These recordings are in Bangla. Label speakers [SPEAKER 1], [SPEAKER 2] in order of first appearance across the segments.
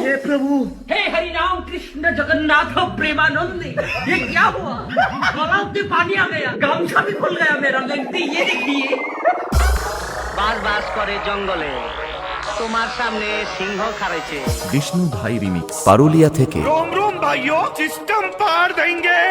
[SPEAKER 1] हे प्रभु
[SPEAKER 2] हे हरि राम कृष्ण जगन्नाथ प्रेमानंद ये क्या हुआ गलाव से पानी आ गया गामछा भी खुल गया मेरा लेंटी ये देखिए
[SPEAKER 3] বাস বাস করে জঙ্গলে তোমার সামনে সিংহ খাড়াইছে
[SPEAKER 4] বিষ্ণু ভাই রিমিক্স পারুলিয়া থেকে
[SPEAKER 1] रोम रोम भाइयों सिस्टम पार देंगे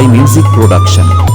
[SPEAKER 4] সুমন ভাই মিউজিক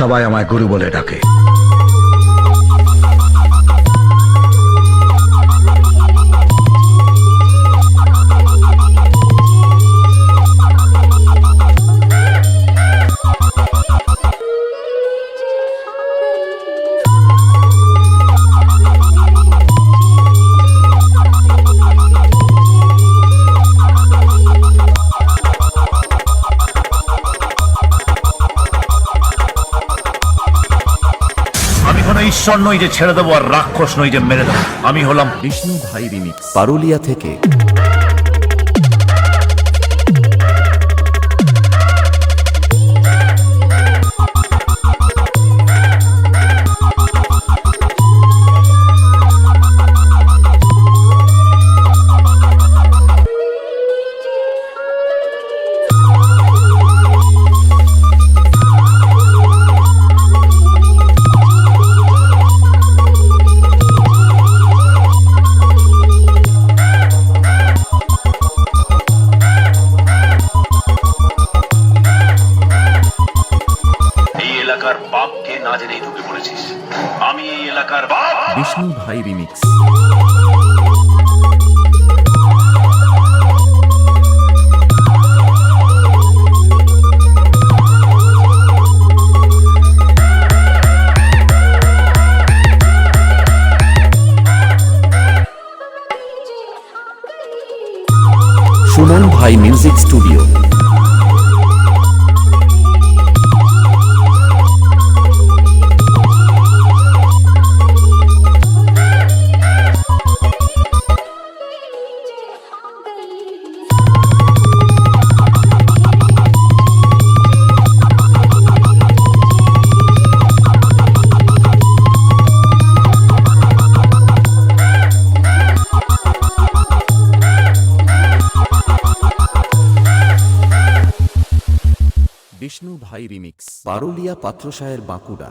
[SPEAKER 5] সবাই আমায় গুরু বলে ডাকে। আমি ঈশ্বর নই যে ছেড়ে দেবো আর রাক্ষস নই যে মেরে দেবো। আমি হলাম
[SPEAKER 4] বিষ্ণু ভাই রিমিক্স। পারুলিয়া থেকে
[SPEAKER 5] পড়েছিস আমি এই এলাকার বাপ।
[SPEAKER 4] বিষ্ণু ভাই রিমিক্স। সুমন ভাই মিউজিক স্টুডিও। বিষ্ণু ভাই রিমিক্স। পারুলিয়া পাত্রসায়ের বাঁকুড়া।